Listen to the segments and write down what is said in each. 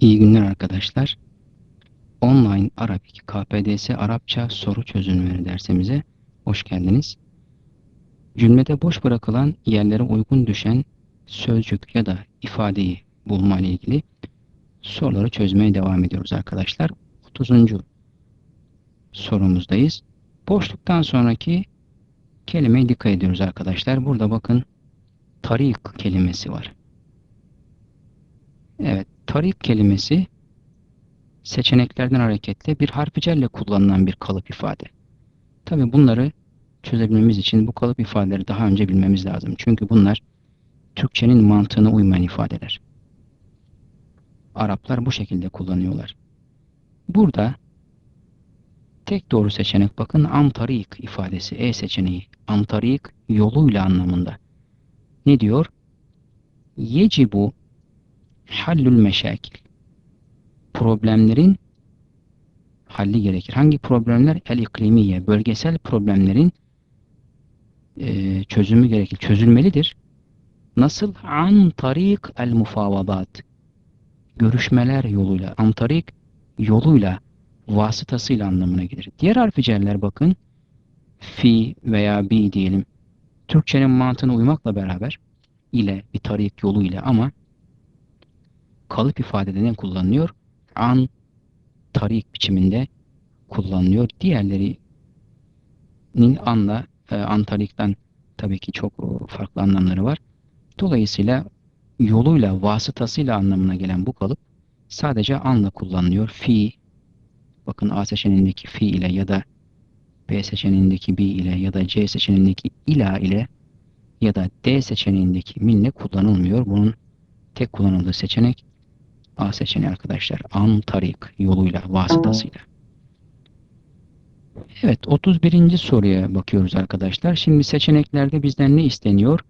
İyi günler arkadaşlar. Online Arabik KPDS Arapça soru çözümleri dersimize hoş geldiniz. Cümlede boş bırakılan yerlere uygun düşen sözcük ya da ifadeyi bulma ile ilgili soruları çözmeye devam ediyoruz arkadaşlar. 30. sorumuzdayız. Boşluktan sonraki kelimeye dikkat ediyoruz arkadaşlar. Burada bakın tarik kelimesi var. Evet, tarik kelimesi seçeneklerden hareketle bir harficelle kullanılan bir kalıp ifade. Tabi bunları çözebilmemiz için bu kalıp ifadeleri daha önce bilmemiz lazım. Çünkü bunlar Türkçenin mantığına uymayan ifadeler. Araplar bu şekilde kullanıyorlar. Burada tek doğru seçenek bakın antarik ifadesi E seçeneği. Antarik yoluyla anlamında. Ne diyor? Yecibu hallül meşakil. Problemlerin halli gerekir. Hangi problemler? El iklimiye, bölgesel problemlerin e, çözümü gerekir. Çözülmelidir. Nasıl? An tarik el mufavadat. Görüşmeler yoluyla, an tarik yoluyla, vasıtasıyla anlamına gelir. Diğer harficeller bakın, fi veya bi diyelim. Türkçenin mantığına uymakla beraber ile, bir tarik yolu ile ama kalıp ifadede ne kullanılıyor? An tarik biçiminde kullanılıyor. Diğerlerinin anla, e, an tarikten tabii ki çok farklı anlamları var. Dolayısıyla yoluyla, vasıtasıyla anlamına gelen bu kalıp sadece anla kullanılıyor. Fi, bakın A seçeneğindeki fi ile ya da B seçeneğindeki bi ile ya da C seçeneğindeki ila ile ya da D seçeneğindeki minle kullanılmıyor. Bunun tek kullanıldığı seçenek A seçeneği arkadaşlar. An tarik yoluyla, vasıtasıyla. Evet 31. soruya bakıyoruz arkadaşlar. Şimdi seçeneklerde bizden ne isteniyor?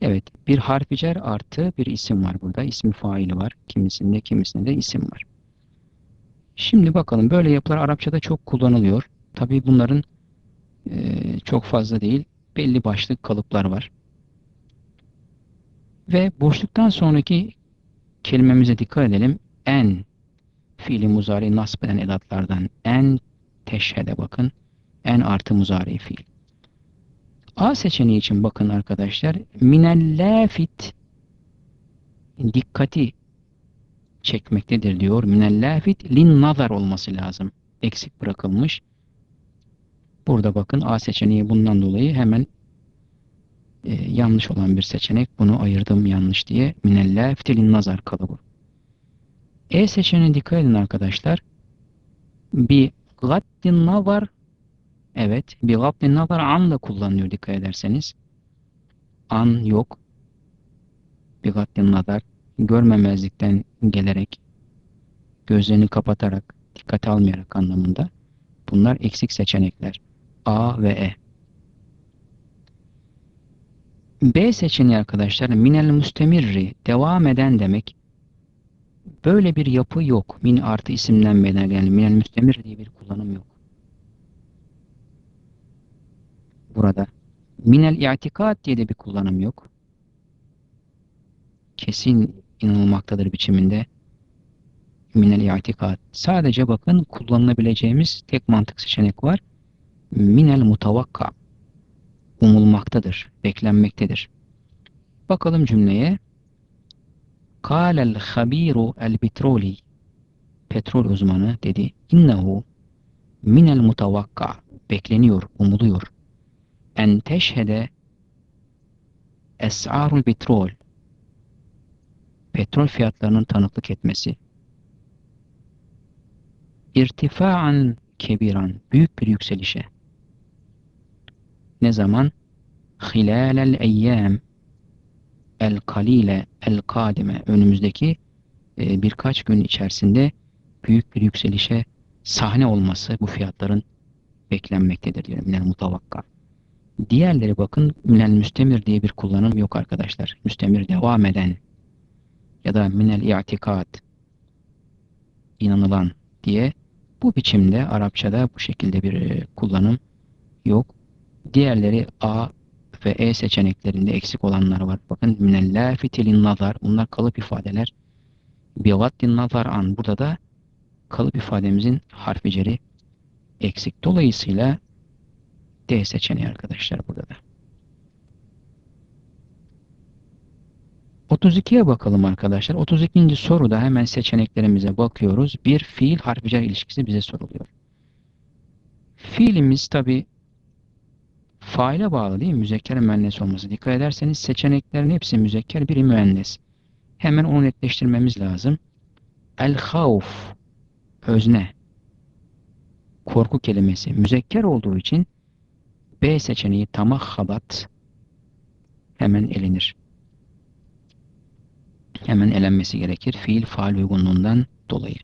Evet bir harficer artı bir isim var burada. İsmi faili var. Kimisinde kimisinde de isim var. Şimdi bakalım böyle yapılar Arapçada çok kullanılıyor. Tabi bunların e, çok fazla değil. Belli başlı kalıplar var. Ve boşluktan sonraki kelimemize dikkat edelim. En fiili muzari nasb eden edatlardan en teşhede bakın. En artı muzari fiil. A seçeneği için bakın arkadaşlar. Minellafit dikkati çekmektedir diyor. Minellafit lin nazar olması lazım. Eksik bırakılmış. Burada bakın A seçeneği bundan dolayı hemen e, yanlış olan bir seçenek. Bunu ayırdım yanlış diye. Minellafit lin nazar kalıbı. E seçeneğine dikkat edin arkadaşlar. Bir gaddin nazar Evet. Bir gabdin nazar an da kullanılıyor dikkat ederseniz. An yok. Bir gaddin nazar görmemezlikten gelerek gözlerini kapatarak dikkat almayarak anlamında. Bunlar eksik seçenekler. A ve E. B seçeneği arkadaşlar minel müstemirri devam eden demek. Böyle bir yapı yok. Min artı isimden meydana yani minel müstemir diye bir kullanım yok. burada. Minel i'tikat diye de bir kullanım yok. Kesin inanılmaktadır biçiminde. Minel i'tikat. Sadece bakın kullanılabileceğimiz tek mantık seçenek var. Minel mutavakka. Umulmaktadır, beklenmektedir. Bakalım cümleye. Kâlel habiru el petroli. Petrol uzmanı dedi. İnnehu minel mutavakka. Bekleniyor, umuluyor en teşhede es'arul petrol petrol fiyatlarının tanıklık etmesi irtifaan kebiran büyük bir yükselişe ne zaman hilalel eyyam el kalile önümüzdeki e, birkaç gün içerisinde büyük bir yükselişe sahne olması bu fiyatların beklenmektedir diyor. Minel mutavakka. Diğerleri bakın minel müstemir diye bir kullanım yok arkadaşlar. Müstemir devam eden ya da minel i'tikat inanılan diye bu biçimde Arapçada bu şekilde bir e, kullanım yok. Diğerleri A ve E seçeneklerinde eksik olanlar var. Bakın minel lafitilin nazar bunlar kalıp ifadeler. Bigattin nazar an. Burada da kalıp ifademizin harfi eksik. Dolayısıyla D seçeneği arkadaşlar burada da. 32'ye bakalım arkadaşlar. 32. soruda hemen seçeneklerimize bakıyoruz. Bir fiil harficer ilişkisi bize soruluyor. Fiilimiz tabi faile bağlı değil mi? Müzekker müennes olması. Dikkat ederseniz seçeneklerin hepsi müzekker biri müennes. Hemen onu netleştirmemiz lazım. El havf özne korku kelimesi müzekker olduğu için B seçeneği tamahhabat hemen elenir. Hemen elenmesi gerekir. Fiil faal uygunluğundan dolayı.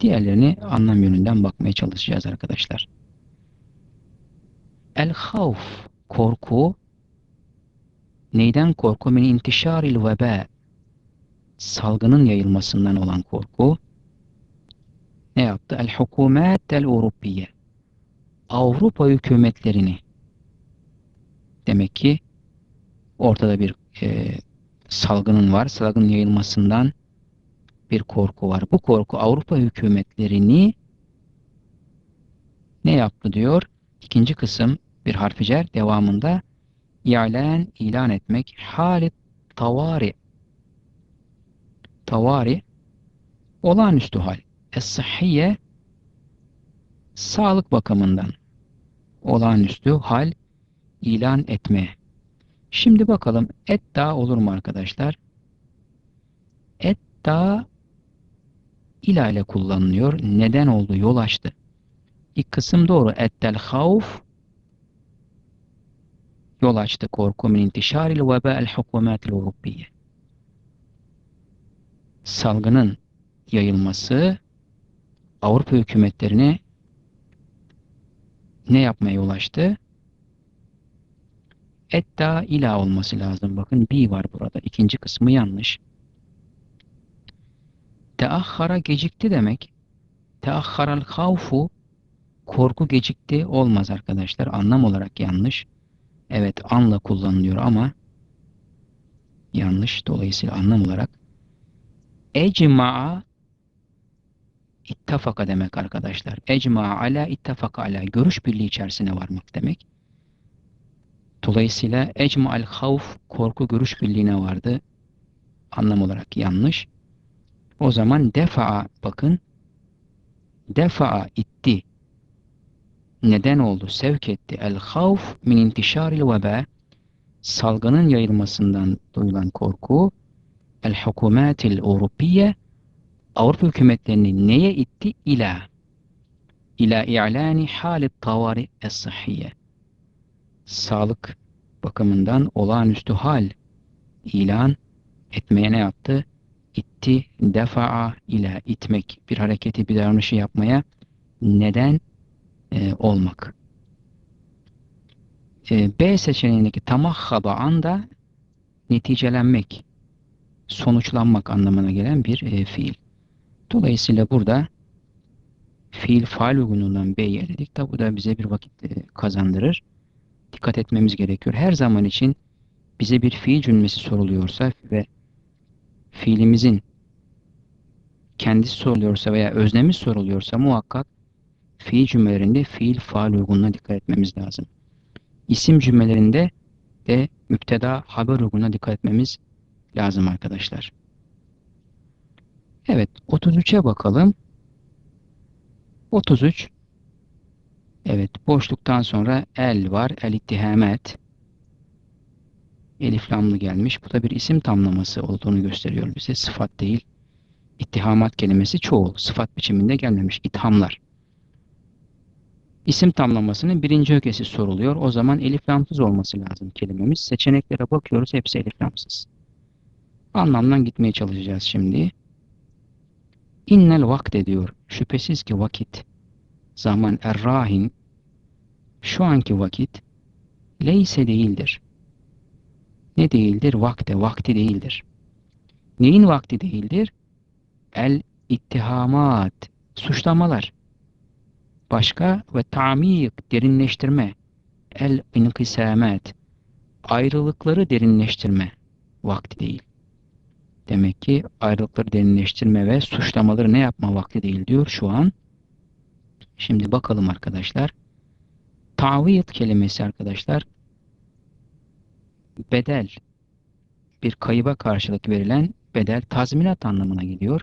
Diğerlerini anlam yönünden bakmaya çalışacağız arkadaşlar. El havf korku neyden korku? Min intişaril veba salgının yayılmasından olan korku ne yaptı? El hukumet el Avrupiye Avrupa hükümetlerini demek ki ortada bir e, salgının var. Salgının yayılmasından bir korku var. Bu korku Avrupa hükümetlerini ne yaptı diyor? İkinci kısım bir harficer devamında ilan ilan etmek halit tavari tavari olağanüstü hal. Es-sıhhiye sağlık bakımından olağanüstü hal ilan etme. Şimdi bakalım et daha olur mu arkadaşlar? Et daha ila ile kullanılıyor. Neden oldu? Yol açtı. İlk kısım doğru. Ettel havf yol açtı korku min intişaril veba'el hukumatil Avrupiye. Salgının yayılması Avrupa hükümetlerine ne yapmaya yol açtı? Etta ila olması lazım. Bakın bi var burada. İkinci kısmı yanlış. Teahhara gecikti demek. Teahharal havfu korku gecikti olmaz arkadaşlar. Anlam olarak yanlış. Evet anla kullanılıyor ama yanlış. Dolayısıyla anlam olarak ecma'a ittafaka demek arkadaşlar. Ecma'a ala ittafaka ala görüş birliği içerisine varmak demek. Dolayısıyla ecma'al havf korku görüş birliğine vardı. Anlam olarak yanlış. O zaman defa'a bakın. Defa'a itti. Neden oldu? Sevk etti. El havf min intişaril veba salgının yayılmasından duyulan korku el hukumatil Avrupiye Avrupa hükümetlerini neye itti? İla. İla i'lani halit tavari es-sıhhiye. Sağlık bakımından olağanüstü hal ilan etmeye ne yaptı? İtti, defa'a ila itmek, bir hareketi, bir davranışı yapmaya neden e, olmak. E, B seçeneğindeki tamahhaba anda neticelenmek, sonuçlanmak anlamına gelen bir e, fiil. Dolayısıyla burada fiil faal uygunluğundan B'yi eledik. Tabi bu da bize bir vakit e, kazandırır. Dikkat etmemiz gerekiyor. Her zaman için bize bir fiil cümlesi soruluyorsa ve fiilimizin kendisi soruluyorsa veya öznemiz soruluyorsa muhakkak fiil cümlelerinde fiil faal uygunluğuna dikkat etmemiz lazım. İsim cümlelerinde de müpteda haber uygunluğuna dikkat etmemiz lazım arkadaşlar. Evet 33'e bakalım. 33 Evet boşluktan sonra el var. El ittihamet. Elif lamlı gelmiş. Bu da bir isim tamlaması olduğunu gösteriyor bize. Sıfat değil. İttihamat kelimesi çoğul. Sıfat biçiminde gelmemiş. İthamlar. İsim tamlamasının birinci ögesi soruluyor. O zaman elif lamsız olması lazım kelimemiz. Seçeneklere bakıyoruz. Hepsi elif lamsız. Anlamdan gitmeye çalışacağız şimdi. İnnel vakte diyor. Şüphesiz ki vakit. Zaman errahin. Şu anki vakit. Leyse değildir. Ne değildir? Vakte. Vakti değildir. Neyin vakti değildir? El ittihamat. Suçlamalar. Başka ve tamik derinleştirme. El inkisamet. Ayrılıkları derinleştirme. Vakti değil. Demek ki ayrılıkları derinleştirme ve suçlamaları ne yapma vakti değil diyor şu an. Şimdi bakalım arkadaşlar. Taviyet kelimesi arkadaşlar bedel bir kayıba karşılık verilen bedel tazminat anlamına geliyor.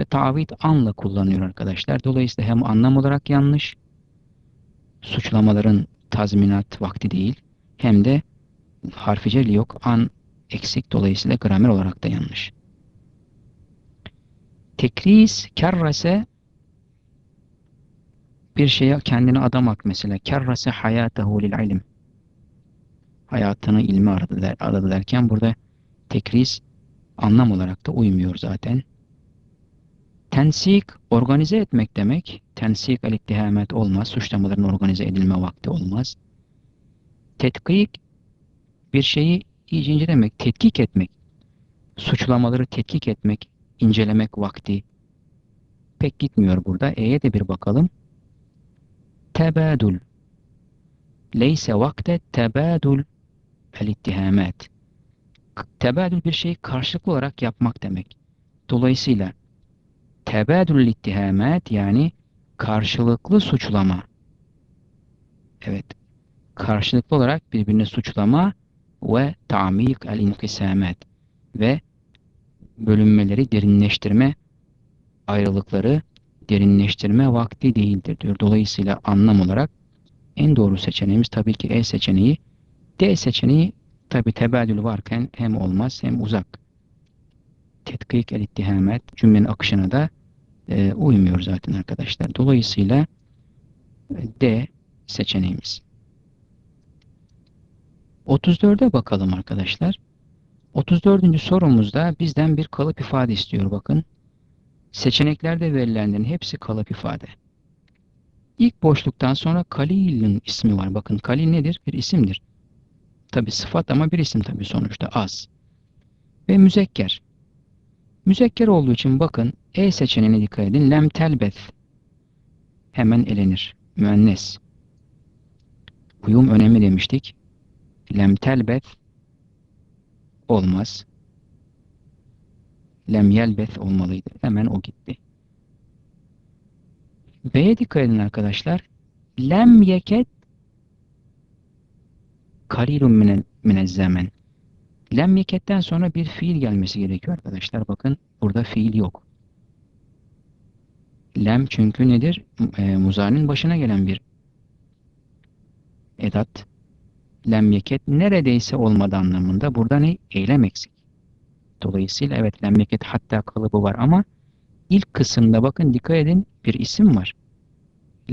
Ve tavit anla kullanıyor arkadaşlar. Dolayısıyla hem anlam olarak yanlış suçlamaların tazminat vakti değil hem de harfi celi yok an eksik dolayısıyla gramer olarak da yanlış. Tekris kerrese bir şeye kendini adamak mesela kerrese hayatahu lil ilim hayatını ilme aradı derken burada tekris anlam olarak da uymuyor zaten. Tensik organize etmek demek. Tensik el olmaz. Suçlamaların organize edilme vakti olmaz. Tetkik bir şeyi iyice incelemek, tetkik etmek. Suçlamaları tetkik etmek, incelemek vakti pek gitmiyor burada. E'ye de bir bakalım. Tebadül. Leyse vakte tebadül el-ittihamet. Tebadül bir şeyi karşılıklı olarak yapmak demek. Dolayısıyla tebadül ittihamet yani karşılıklı suçlama. Evet. Karşılıklı olarak birbirini suçlama ve tamik el-inkisamet ve bölünmeleri derinleştirme ayrılıkları derinleştirme vakti değildir diyor. Dolayısıyla anlam olarak en doğru seçeneğimiz tabii ki E seçeneği D seçeneği tabi tebadül varken hem olmaz hem uzak. Tetkik el ittihamet cümlenin akışına da e, uymuyor zaten arkadaşlar. Dolayısıyla e, D seçeneğimiz. 34'e bakalım arkadaşlar. 34. sorumuzda bizden bir kalıp ifade istiyor bakın. Seçeneklerde verilenlerin hepsi kalıp ifade. İlk boşluktan sonra Kalil'in ismi var. Bakın Kalil nedir? Bir isimdir. Tabi sıfat ama bir isim tabi sonuçta az. Ve müzekker. Müzekker olduğu için bakın E seçeneğine dikkat edin. Lem telbeth. Hemen elenir. Müennes. Uyum önemli demiştik. Lem telbeth olmaz. Lem yelbeth olmalıydı. Hemen o gitti. B'ye dikkat edin arkadaşlar. Lem yeket kalilun mine zaman. Lem yeketten sonra bir fiil gelmesi gerekiyor arkadaşlar. Bakın burada fiil yok. Lem çünkü nedir? E, muzarinin başına gelen bir edat. Lem yeket neredeyse olmadı anlamında. Burada ne? Eylem eksik. Dolayısıyla evet lem yeket hatta kalıbı var ama ilk kısımda bakın dikkat edin bir isim var.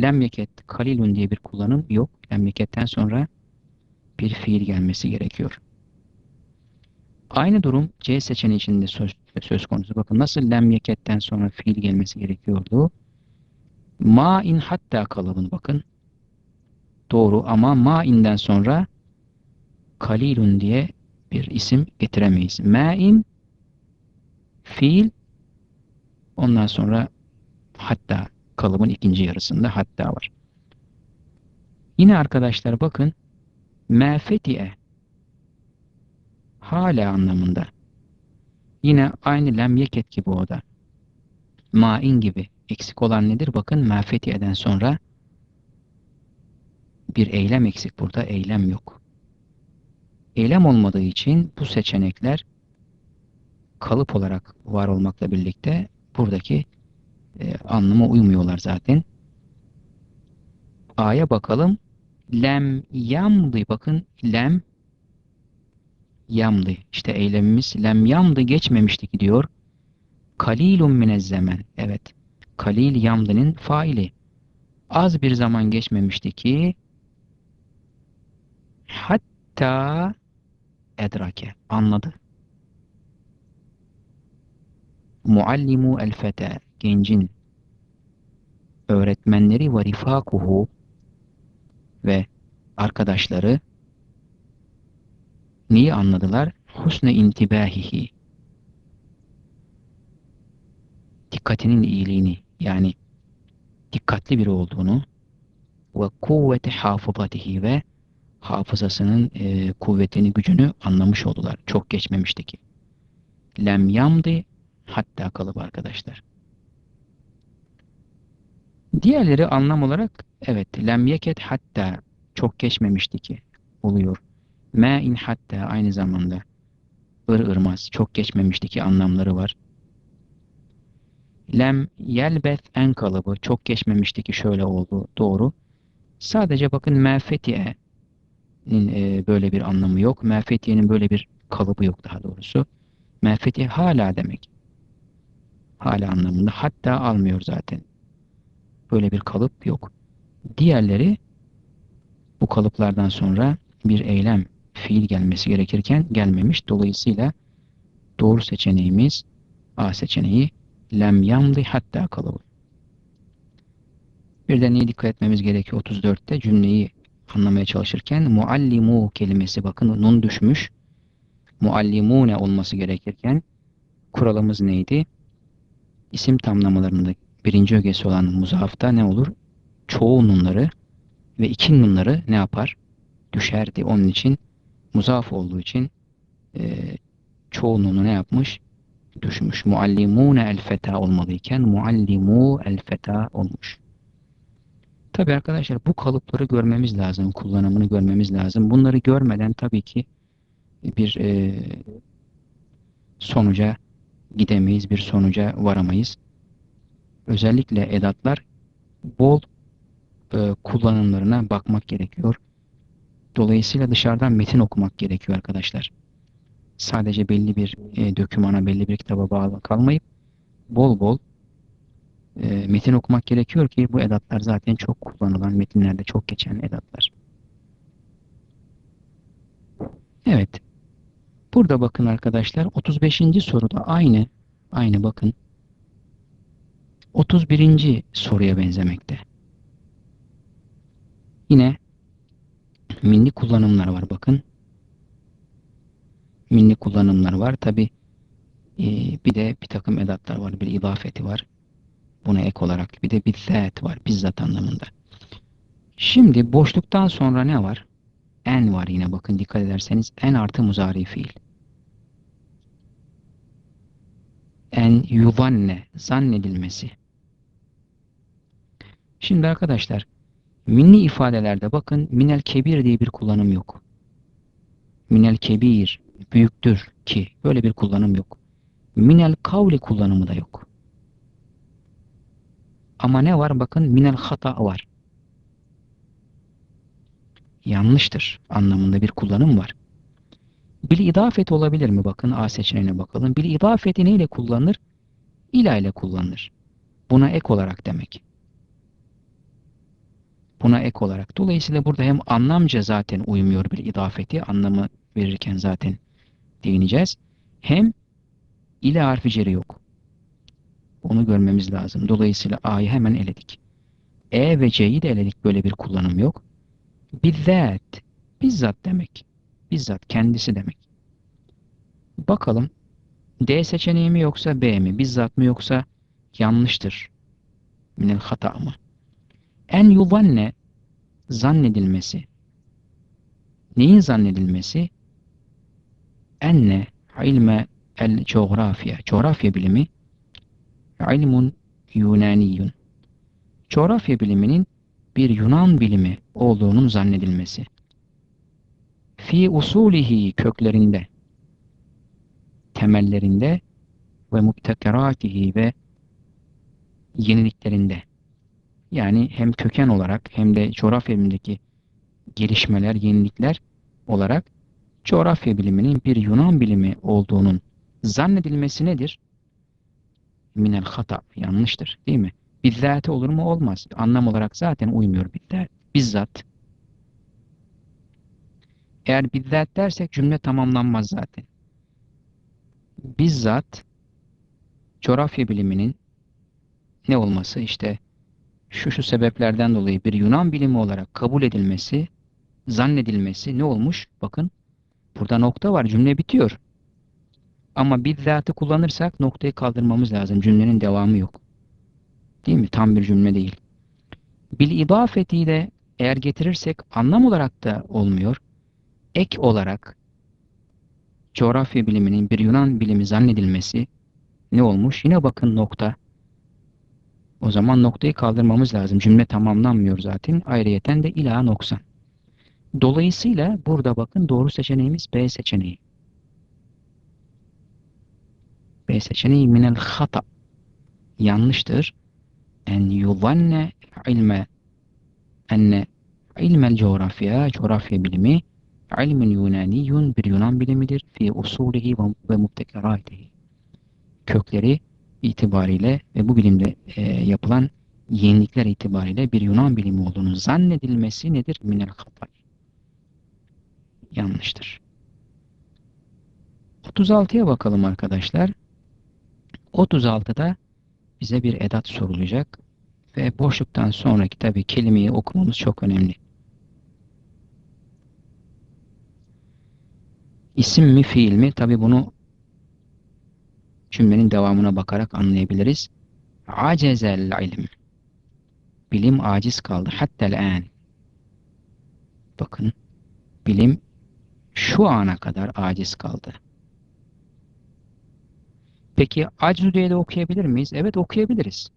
Lem yeket kalilun diye bir kullanım yok. Lem yeketten sonra bir fiil gelmesi gerekiyor. Aynı durum C seçeneği içinde söz, söz konusu. Bakın nasıl lem yeketten sonra fiil gelmesi gerekiyordu. Ma in hatta kalıbını bakın. Doğru ama ma inden sonra kalilun diye bir isim getiremeyiz. Ma in fiil ondan sonra hatta kalıbın ikinci yarısında hatta var. Yine arkadaşlar bakın mefetiye hala anlamında. Yine aynı lem yeket gibi o da. Ma'in gibi. Eksik olan nedir? Bakın mefetiyeden sonra bir eylem eksik. Burada eylem yok. Eylem olmadığı için bu seçenekler kalıp olarak var olmakla birlikte buradaki e, anlama uymuyorlar zaten. A'ya bakalım lem yamdı bakın lem yamdı. İşte eylemimiz lem yamdı geçmemişti diyor. Kalilun minezzemen evet. Kalil yamdının faili. Az bir zaman geçmemişti ki hatta edrake. Anladı. Muallimu el fete gencin öğretmenleri ve rifakuhu ve arkadaşları neyi anladılar? Husne intibahihi. Dikkatinin iyiliğini yani dikkatli biri olduğunu ve kuvveti hafızatihi ve hafızasının e, kuvvetini, gücünü anlamış oldular. Çok geçmemişti ki. lem yamdi hatta kalıbı arkadaşlar. Diğerleri anlam olarak evet lem yeket hatta çok geçmemişti ki oluyor. İn hatta aynı zamanda ır ırmaz çok geçmemişti ki anlamları var. Lem yelbeth en kalıbı çok geçmemişti ki şöyle oldu doğru. Sadece bakın mefetiye'nin e, böyle bir anlamı yok. Mefetiye'nin böyle bir kalıbı yok daha doğrusu. Mefetiye hala demek. Hala anlamında. Hatta almıyor zaten. Böyle bir kalıp yok. Diğerleri bu kalıplardan sonra bir eylem, fiil gelmesi gerekirken gelmemiş. Dolayısıyla doğru seçeneğimiz A seçeneği lem yamdi hatta kalıbı. Bir de neye dikkat etmemiz gerekiyor 34'te cümleyi anlamaya çalışırken muallimu kelimesi bakın nun düşmüş. Muallimune olması gerekirken kuralımız neydi? İsim tamlamalarında birinci ögesi olan muzafta ne olur? Çoğu nunları ve iki nunları ne yapar? Düşerdi. Onun için muzaf olduğu için e, çoğu nunu ne yapmış? Düşmüş. Muallimune el feta olmalıyken muallimu el feta olmuş. Tabi arkadaşlar bu kalıpları görmemiz lazım. Kullanımını görmemiz lazım. Bunları görmeden tabii ki bir e, sonuca gidemeyiz. Bir sonuca varamayız. Özellikle edatlar bol e, kullanımlarına bakmak gerekiyor. Dolayısıyla dışarıdan metin okumak gerekiyor arkadaşlar. Sadece belli bir e, dökümana, belli bir kitaba bağlı kalmayıp bol bol e, metin okumak gerekiyor ki bu edatlar zaten çok kullanılan metinlerde çok geçen edatlar. Evet. Burada bakın arkadaşlar 35. soruda aynı aynı bakın 31. soruya benzemekte. Yine milli kullanımlar var bakın. Milli kullanımlar var. Tabi e, bir de bir takım edatlar var. Bir idafeti var. Buna ek olarak bir de bizzat var. Bizzat anlamında. Şimdi boşluktan sonra ne var? En var yine bakın dikkat ederseniz en artı muzari fiil. En yuvanne zannedilmesi. Şimdi arkadaşlar minni ifadelerde bakın minel kebir diye bir kullanım yok. Minel kebir büyüktür ki böyle bir kullanım yok. Minel kavli kullanımı da yok. Ama ne var? Bakın minel hata var. Yanlıştır anlamında bir kullanım var. Bil idafet olabilir mi? Bakın A seçeneğine bakalım. Bil idafeti neyle kullanılır? İla ile kullanılır. Buna ek olarak demek. Buna ek olarak. Dolayısıyla burada hem anlamca zaten uymuyor bir idafeti. Anlamı verirken zaten değineceğiz. Hem ile harfi ceri yok. Onu görmemiz lazım. Dolayısıyla A'yı hemen eledik. E ve C'yi de eledik. Böyle bir kullanım yok. Bizzat. Bizzat demek. Bizzat kendisi demek. Bakalım. D seçeneği mi yoksa B mi? Bizzat mı yoksa yanlıştır. Minel hata mı? En yuvanne zannedilmesi. Neyin zannedilmesi? Enne ilme el coğrafya. Coğrafya bilimi ilmun Yunaniyun. Coğrafya biliminin bir Yunan bilimi olduğunun zannedilmesi. Fi usulihi köklerinde, temellerinde ve mubtekeratihi ve yeniliklerinde. Yani hem köken olarak hem de coğrafya bilimindeki gelişmeler, yenilikler olarak coğrafya biliminin bir Yunan bilimi olduğunun zannedilmesi nedir? minel hata yanlıştır değil mi? Bizzati olur mu? Olmaz. Anlam olarak zaten uymuyor bizzat. Bizzat. Eğer bizzat dersek cümle tamamlanmaz zaten. Bizzat coğrafya biliminin ne olması işte şu şu sebeplerden dolayı bir Yunan bilimi olarak kabul edilmesi, zannedilmesi ne olmuş? Bakın burada nokta var cümle bitiyor. Ama bizzatı kullanırsak noktayı kaldırmamız lazım. Cümlenin devamı yok. Değil mi? Tam bir cümle değil. Bil idafetiyle eğer getirirsek anlam olarak da olmuyor. Ek olarak coğrafya biliminin bir Yunan bilimi zannedilmesi ne olmuş? Yine bakın nokta. O zaman noktayı kaldırmamız lazım. Cümle tamamlanmıyor zaten. Ayrıyeten de ila noksan. Dolayısıyla burada bakın doğru seçeneğimiz B seçeneği. B seçeneği minel hata. Yanlıştır. En yuzanne ilme enne ilmel coğrafya, coğrafya bilimi ilmin yunaniyun bir Yunan bilimidir. Fi usulihi ve mubtekeratihi. Kökleri itibariyle ve bu bilimde e, yapılan yenilikler itibariyle bir Yunan bilimi olduğunu zannedilmesi nedir? Minel hatay. Yanlıştır. 36'ya bakalım arkadaşlar. 36'da bize bir edat sorulacak ve boşluktan sonraki tabii kelimeyi okumamız çok önemli. İsim mi fiil mi? Tabi bunu cümlenin devamına bakarak anlayabiliriz. Acezel ilim. Bilim aciz kaldı. Hattel en. Bakın. Bilim şu ana kadar aciz kaldı. Peki aczu diye de okuyabilir miyiz? Evet okuyabiliriz.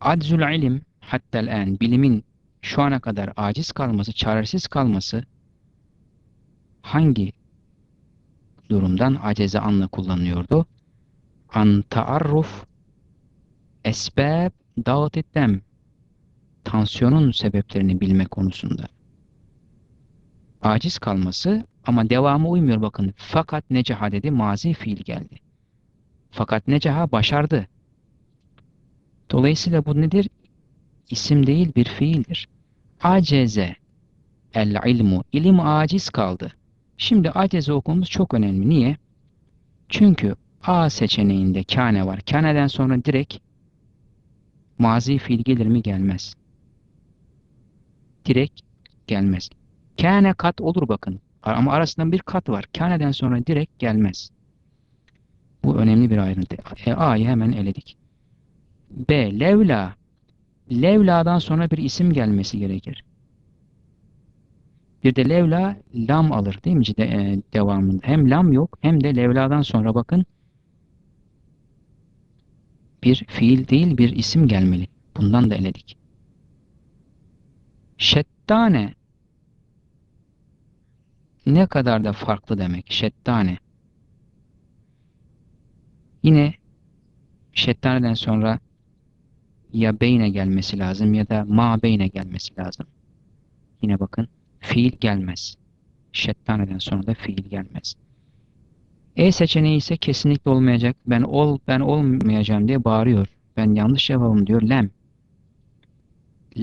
Aczul ilim hattel en. Bilimin şu ana kadar aciz kalması, çaresiz kalması hangi durumdan aceze anla kullanıyordu? An taarruf esbab dağıtıddem tansiyonun sebeplerini bilme konusunda. Aciz kalması ama devamı uymuyor bakın. Fakat necaha dedi mazi fiil geldi. Fakat necaha başardı. Dolayısıyla bu nedir? İsim değil bir fiildir. Aceze el ilmu. ilim aciz kaldı. Şimdi aceze okumamız çok önemli. Niye? Çünkü A seçeneğinde kâne var. Kâne'den sonra direkt mazi fiil gelir mi? Gelmez. Direkt gelmez. Kâne kat olur bakın. Ama arasında bir kat var. Kâne'den sonra direkt gelmez. Bu önemli bir ayrıntı. E, A'yı hemen eledik. B. Levla. Levla'dan sonra bir isim gelmesi gerekir. Bir de levla lam alır değil mi de, e, devamında? Hem lam yok hem de levladan sonra bakın bir fiil değil bir isim gelmeli. Bundan da eledik. Şettane ne kadar da farklı demek. Şettane. Yine şettaneden sonra ya beyne gelmesi lazım ya da ma beyne gelmesi lazım. Yine bakın fiil gelmez. Şettaneden sonra da fiil gelmez. E seçeneği ise kesinlikle olmayacak. Ben ol ben olmayacağım diye bağırıyor. Ben yanlış yapalım diyor. Lem.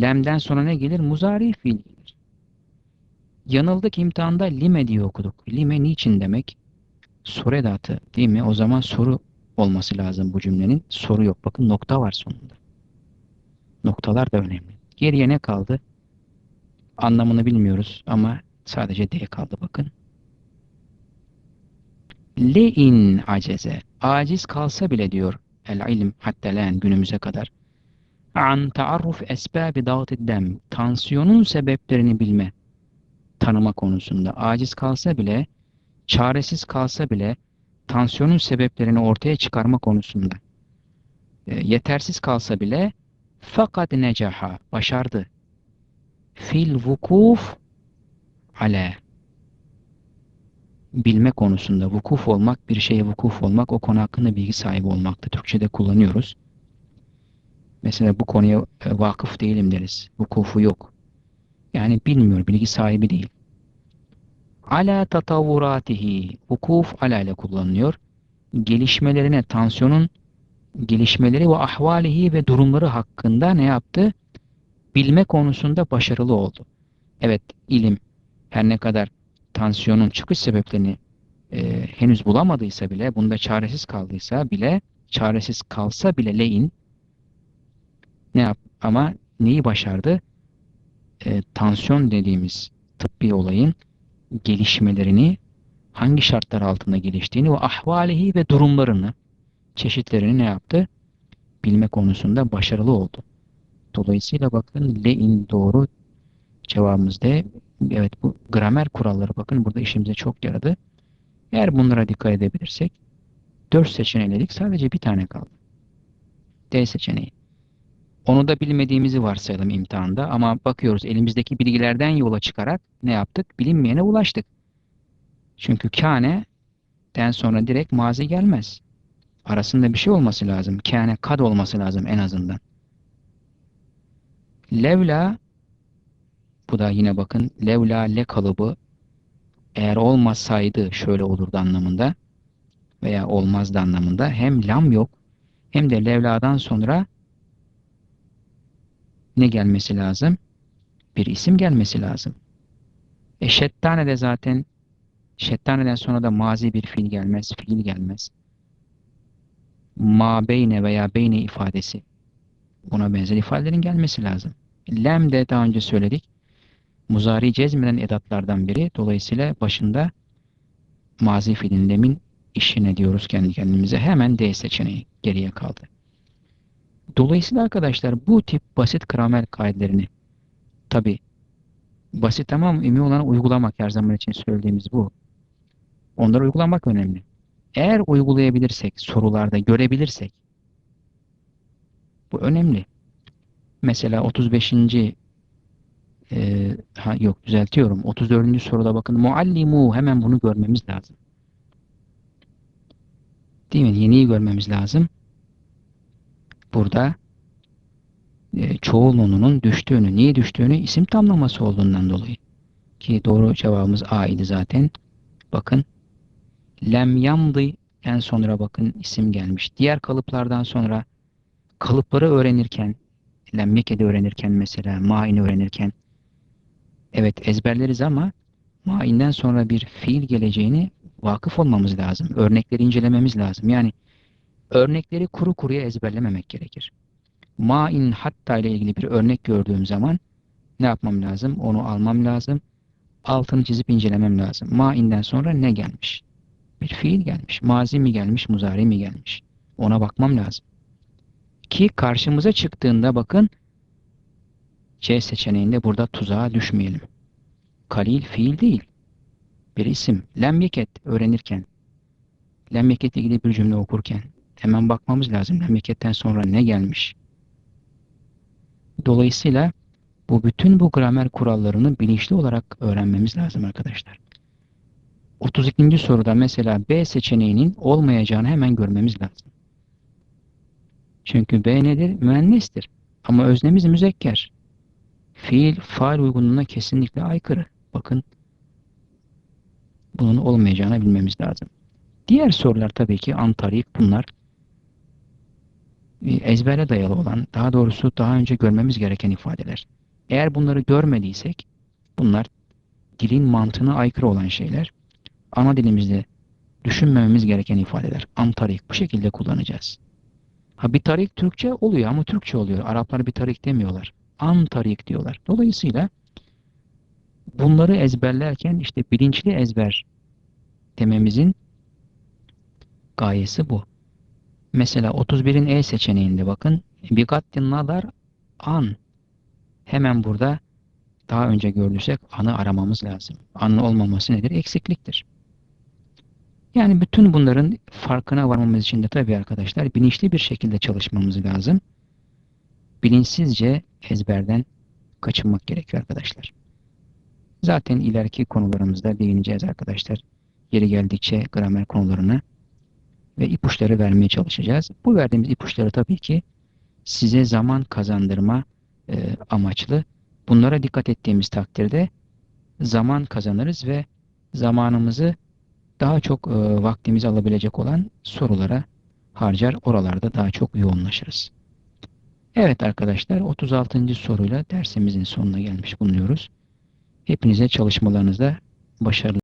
Lem'den sonra ne gelir? Muzari fiil gelir. Yanıldık imtihanda lime diye okuduk. Lime niçin demek? Soru edatı değil mi? O zaman soru olması lazım bu cümlenin. Soru yok. Bakın nokta var sonunda. Noktalar da önemli. Geriye ne kaldı? Anlamını bilmiyoruz ama sadece D kaldı bakın. Le'in aceze. Aciz kalsa bile diyor el ilim hatta len günümüze kadar. An taarruf esbabi dağıtı dem. Tansiyonun sebeplerini bilme, tanıma konusunda. Aciz kalsa bile, çaresiz kalsa bile tansiyonun sebeplerini ortaya çıkarma konusunda. E, yetersiz kalsa bile fakat necaha başardı fil vukuf ale bilme konusunda vukuf olmak, bir şeye vukuf olmak, o konu hakkında bilgi sahibi olmakta. Türkçe'de kullanıyoruz. Mesela bu konuya e, vakıf değilim deriz. Vukufu yok. Yani bilmiyor, bilgi sahibi değil. Ala tatavvuratihi. Vukuf ala ile kullanılıyor. Gelişmelerine, tansiyonun gelişmeleri ve ahvalihi ve durumları hakkında ne yaptı? Bilme konusunda başarılı oldu. Evet ilim her ne kadar tansiyonun çıkış sebeplerini e, henüz bulamadıysa bile, bunda çaresiz kaldıysa bile, çaresiz kalsa bile leyin ne yap ama neyi başardı? E, tansiyon dediğimiz tıbbi olayın gelişmelerini hangi şartlar altında geliştiğini ve ahvalihi ve durumlarını çeşitlerini ne yaptı? Bilme konusunda başarılı oldu. Dolayısıyla bakın le'in doğru cevabımız D Evet bu gramer kuralları bakın burada işimize çok yaradı. Eğer bunlara dikkat edebilirsek 4 seçeneğilik sadece bir tane kaldı. D seçeneği. Onu da bilmediğimizi varsayalım imtihanda ama bakıyoruz elimizdeki bilgilerden yola çıkarak ne yaptık? Bilinmeyene ulaştık. Çünkü kâne'den sonra direkt mazi gelmez. Arasında bir şey olması lazım. Kâne kad olması lazım en azından. Levla bu da yine bakın levla le kalıbı eğer olmasaydı şöyle olurdu anlamında veya olmazdı anlamında hem lam yok hem de levladan sonra ne gelmesi lazım? Bir isim gelmesi lazım. E şettane de zaten şettaneden sonra da mazi bir fiil gelmez, fiil gelmez. Ma beyne veya beyne ifadesi buna benzer ifadelerin gelmesi lazım. Lem de daha önce söyledik. Muzari cezmeden edatlardan biri. Dolayısıyla başında mazi fiilin lemin işine diyoruz kendi kendimize. Hemen D seçeneği geriye kaldı. Dolayısıyla arkadaşlar bu tip basit gramer kaidelerini tabi basit ama mühim olan uygulamak her zaman için söylediğimiz bu. Onları uygulamak önemli. Eğer uygulayabilirsek, sorularda görebilirsek bu önemli. Mesela 35. E, ha, yok düzeltiyorum. 34. soruda bakın muallimu hemen bunu görmemiz lazım. Değil mi? Yeniyi görmemiz lazım. Burada e, çoğul nonunun düştüğünü, niye düştüğünü isim tamlaması olduğundan dolayı. Ki doğru cevabımız A idi zaten. Bakın. Lem yamdı en sonra bakın isim gelmiş. Diğer kalıplardan sonra kalıpları öğrenirken lem yekedi öğrenirken mesela ma'ini öğrenirken evet ezberleriz ama ma'inden sonra bir fiil geleceğini vakıf olmamız lazım. Örnekleri incelememiz lazım. Yani örnekleri kuru kuruya ezberlememek gerekir. Ma'in hatta ile ilgili bir örnek gördüğüm zaman ne yapmam lazım? Onu almam lazım. Altını çizip incelemem lazım. Ma'in'den sonra ne gelmiş? Bir fiil gelmiş. Mazi mi gelmiş, muzari mi gelmiş? Ona bakmam lazım. Ki karşımıza çıktığında bakın C seçeneğinde burada tuzağa düşmeyelim. Kalil fiil değil. Bir isim. Lemyeket öğrenirken. Lemyeketle ilgili bir cümle okurken. Hemen bakmamız lazım. Lemyeketten sonra ne gelmiş? Dolayısıyla bu bütün bu gramer kurallarını bilinçli olarak öğrenmemiz lazım arkadaşlar. 32. soruda mesela B seçeneğinin olmayacağını hemen görmemiz lazım. Çünkü B nedir? Müennestir. Ama öznemiz müzekker. Fiil, faal uygunluğuna kesinlikle aykırı. Bakın bunun olmayacağını bilmemiz lazım. Diğer sorular tabii ki antarik bunlar ezbere dayalı olan, daha doğrusu daha önce görmemiz gereken ifadeler. Eğer bunları görmediysek bunlar dilin mantığına aykırı olan şeyler. Ana dilimizde düşünmememiz gereken ifadeler. Antarik bu şekilde kullanacağız. Ha bir tarik Türkçe oluyor ama Türkçe oluyor. Araplar bir tarik demiyorlar. Antarik diyorlar. Dolayısıyla bunları ezberlerken işte bilinçli ezber dememizin gayesi bu. Mesela 31'in E seçeneğinde bakın. Bigattin nadar an. Hemen burada daha önce gördüysek anı aramamız lazım. Anın olmaması nedir? Eksikliktir. Yani bütün bunların farkına varmamız için de tabii arkadaşlar bilinçli bir şekilde çalışmamız lazım. Bilinçsizce ezberden kaçınmak gerekiyor arkadaşlar. Zaten ileriki konularımızda değineceğiz arkadaşlar. Yeri geldikçe gramer konularına ve ipuçları vermeye çalışacağız. Bu verdiğimiz ipuçları tabii ki size zaman kazandırma e, amaçlı. Bunlara dikkat ettiğimiz takdirde zaman kazanırız ve zamanımızı daha çok e, vaktimizi alabilecek olan sorulara harcar. Oralarda daha çok yoğunlaşırız. Evet arkadaşlar 36. soruyla dersimizin sonuna gelmiş bulunuyoruz. Hepinize çalışmalarınızda başarılı